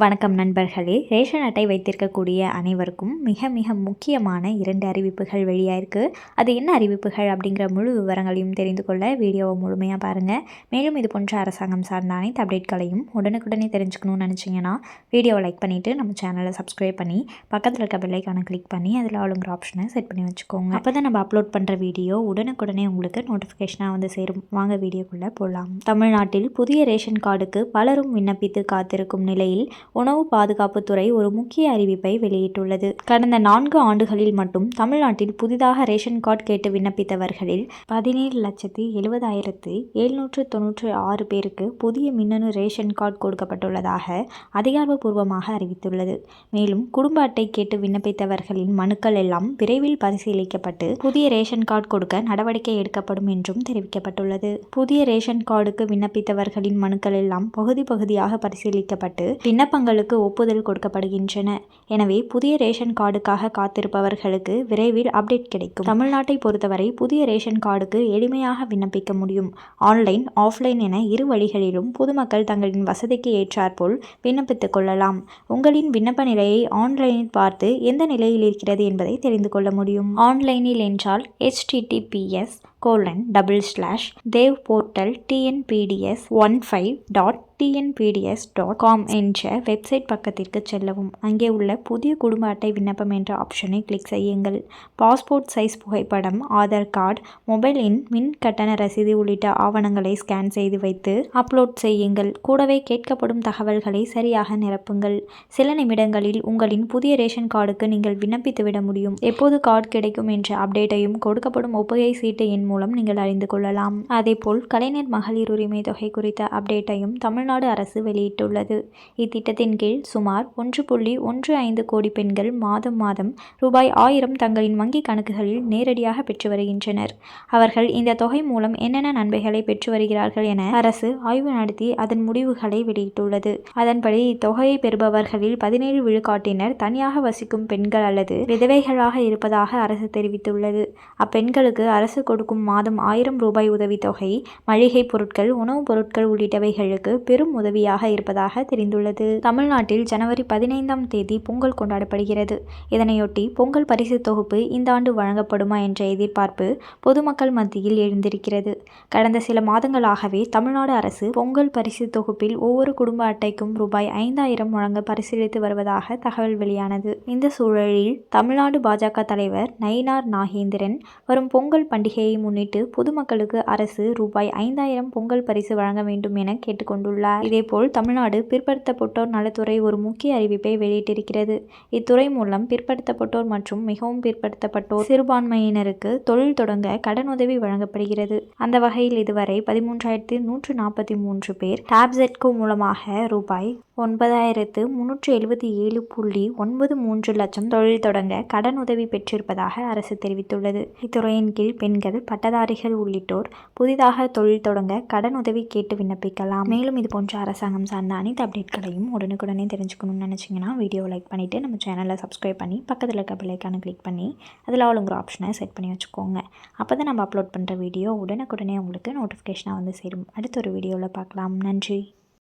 வணக்கம் நண்பர்களே. ரேஷன் அட்டை வைத்திருக்கக்கூடிய அனைவருக்கும் மிக மிக முக்கியமான இரண்டு அறிவிப்புகள் வெளியாயிருக்கு. அது என்ன அறிவிப்புகள் அப்படிங்கிற முழு விவரங்களையும் தெரிந்து கொள்ள வீடியோவை முழுமையாக பாருங்கள் மேலும் இது போன்ற அரசாங்கம் சார்ந்த அனைத்து அப்டேட்களையும் உடனுக்குடனே தெரிஞ்சுக்கணும்னு நினச்சிங்கன்னா வீடியோவை லைக் பண்ணிவிட்டு நம்ம சேனலை சப்ஸ்கிரைப் பண்ணி பக்கத்தில் இருக்க பெல்லைக்கான கிளிக் பண்ணி அதில் ஆளுங்கிற ஆப்ஷனை செட் பண்ணி வச்சுக்கோங்க. அப்போ தான் நம்ம அப்லோட் பண்ணுற வீடியோ உடனுக்குடனே உங்களுக்கு நோட்டிஃபிகேஷனாக வந்து சேரும். வாங்க வீடியோக்குள்ளே போகலாம் தமிழ்நாட்டில் புதிய ரேஷன் கார்டுக்கு பலரும் விண்ணப்பித்து காத்திருக்கும் நிலையில் உணவு பாதுகாப்புத்துறை ஒரு முக்கிய அறிவிப்பை வெளியிட்டுள்ளது. கடந்த நான்கு ஆண்டுகளில் மட்டும் தமிழ்நாட்டில் புதிதாக ரேஷன் கார்டு கேட்டு விண்ணப்பித்தவர்களில் பதினேழு லட்சத்தி எழுபதாயிரத்தி எழுநூற்று தொன்னூற்றி ஆறு பேருக்கு புதிய மின்னணு ரேஷன் கார்டு கொடுக்கப்பட்டுள்ளதாக அதிகாரப்பூர்வமாக அறிவித்துள்ளது. மேலும் குடும்ப அட்டை கேட்டு விண்ணப்பித்தவர்களின் மனுக்கள் எல்லாம் விரைவில் பரிசீலிக்கப்பட்டு புதிய ரேஷன் கார்டு கொடுக்க நடவடிக்கை எடுக்கப்படும் என்றும் தெரிவிக்கப்பட்டுள்ளது. புதிய ரேஷன் கார்டுக்கு விண்ணப்பித்தவர்களின் மனுக்கள் எல்லாம் பகுதி பகுதியாக பரிசீலிக்கப்பட்டு பின்னர் விண்ணப்பங்களுக்கு ஒப்புதல் கொடுக்கப்படுகின்றன. எனவே புதிய ரேஷன் கார்டுக்காக காத்திருப்பவர்களுக்கு விரைவில் அப்டேட் கிடைக்கும். தமிழ்நாட்டை பொறுத்தவரை புதிய ரேஷன் கார்டுக்கு எளிமையாக விண்ணப்பிக்க முடியும். ஆன்லைன் ஆஃப்லைன் என இரு வழிகளிலும் பொதுமக்கள் தங்களின் வசதிக்கு ஏற்றாற்போல் விண்ணப்பித்துக் கொள்ளலாம். உங்களின் விண்ணப்ப நிலையை ஆன்லைனில் பார்த்து எந்த நிலையில் இருக்கிறது என்பதை தெரிந்து கொள்ள முடியும். ஆன்லைனில் என்றால் HTTPS colon double slash dev portal TNPDS one five dot TNPDS dot com என்ற வெப்சைட் பக்கத்திற்கு செல்லவும். அங்கே உள்ள புதிய குடும்ப அட்டை விண்ணப்பம் என்ற ஆப்ஷனை கிளிக் செய்யுங்கள். பாஸ்போர்ட் சைஸ் புகைப்படம் ஆதார் கார்டு மொபைல் எண் மின் கட்டண ரசீது உள்ளிட்ட ஆவணங்களை ஸ்கேன் செய்து வைத்து அப்லோட் செய்யுங்கள். கூடவே கேட்கப்படும் தகவல்களை சரியாக நிரப்புங்கள். சில நிமிடங்களில் உங்களின் புதிய ரேஷன் கார்டுக்கு நீங்கள் விண்ணப்பித்து விட முடியும். எப்போது கார்டு கிடைக்கும் என்ற அப்டேட்டையும் கொடுக்கப்படும் ஒப்புகை சீட்டு எண் மூலம் நீங்கள் அறிந்து கொள்ளலாம். அதேபோல் கலைஞர் மகளிர் உரிமை தொகை குறித்த அப்டேட்டையும் தமிழ்நாடு தமிழ்நாடு அரசு வெளியிட்டுள்ளது. இத்திட்டத்தின் கீழ் சுமார் ஒன்று புள்ளி ஒன்று ஐந்து கோடி பெண்கள் மாதம் மாதம் ரூபாய் ஆயிரம் தங்களின் வங்கி கணக்குகளில் நேரடியாக பெற்று வருகின்றனர். அவர்கள் இந்த தொகை மூலம் என்னென்ன நன்மைகளை பெற்று வருகிறார்கள் என அரசு ஆய்வு நடத்தி அதன் முடிவுகளை வெளியிட்டுள்ளது. அதன்படி இத்தொகையை பெறுபவர்களில் பதினேழு விழுக்காட்டினர் தனியாக வசிக்கும் பெண்கள் அல்லது விதவைகளாக இருப்பதாக அரசு தெரிவித்துள்ளது. அப்பெண்களுக்கு அரசு கொடுக்கும் மாதம் ஆயிரம் ரூபாய் உதவித்தொகை மளிகை பொருட்கள் உணவுப் பொருட்கள் உள்ளிட்டவைகளுக்கு பெரும் உதவியாக இருப்பதாக தெரிந்துள்ளது. தமிழ்நாட்டில் ஜனவரி பதினைந்தாம் தேதி பொங்கல் கொண்டாடப்படுகிறது. இதனையொட்டி பொங்கல் பரிசு தொகுப்பு இந்த ஆண்டு வழங்கப்படுமா என்ற எதிர்பார்ப்பு பொதுமக்கள் மத்தியில் எழுந்திருக்கிறது. கடந்த சில மாதங்களாகவே தமிழ்நாடு அரசு பொங்கல் பரிசு தொகுப்பில் ஒவ்வொரு குடும்ப அட்டைக்கும் ரூபாய் ஐந்தாயிரம் வழங்க பரிசீலித்து வருவதாக தகவல் வெளியானது. இந்த சூழலில் தமிழ்நாடு பாஜக தலைவர் நயினார் நாகேந்திரன் வரும் பொங்கல் பண்டிகையை முன்னிட்டு பொதுமக்களுக்கு அரசு ரூபாய் ஐந்தாயிரம் பொங்கல் பரிசு வழங்க வேண்டும் என கேட்டுக்கொண்டுள்ளார். இதேபோல் தமிழ்நாடு பிற்படுத்தப்பட்டோர் நலத்துறை ஒரு முக்கிய அறிவிப்பை வெளியிட்டிருக்கிறது. இத்துறை மூலம் பிற்படுத்தப்பட்டோர் மற்றும் மிகவும் பிற்படுத்தப்பட்டோர் சிறுபான்மையினருக்கு தொழில் தொடங்க கடனுதவி வழங்கப்படுகிறது. அந்த வகையில் இதுவரை பதிமூன்றாயிரத்தி நூற்று நாற்பத்தி மூன்று பேர் டாப்செட்கோ மூலமாக ரூபாய் ஒன்பதாயிரத்து முன்னூற்றி எழுபத்தி ஏழு புள்ளி ஒன்பது மூன்று லட்சம் தொழில் தொடங்க கடன் உதவி பெற்றிருப்பதாக அரசு தெரிவித்துள்ளது. இத்துறையின் கீழ் பெண்கள் பட்டதாரிகள் உள்ளிட்டோர் புதிதாக தொழில் தொடங்க கடன் உதவி கேட்டு விண்ணப்பிக்கலாம். மேலும் இது போன்ற அரசாங்கம் சார்ந்த அனைத்து அப்டேட்களையும் உடனுக்குடனே தெரிஞ்சுக்கணும்னு நினச்சிங்கன்னா வீடியோ லைக் பண்ணிவிட்டு நம்ம சேனலை சப்ஸ்கிரைப் பண்ணி பக்கத்தில் இருக்க பிள்ளைக்கான கிளிக் பண்ணி அதில் ஆளுங்கிற ஆப்ஷனை செட் பண்ணி வச்சுக்கோங்க. அப்போ தான் நம்ம அப்லோட் பண்ணுற வீடியோ உடனுக்குடனே உங்களுக்கு நோட்டிஃபிகேஷனாக வந்து சேரும். அடுத்த ஒரு வீடியோவில் பார்க்கலாம். நன்றி.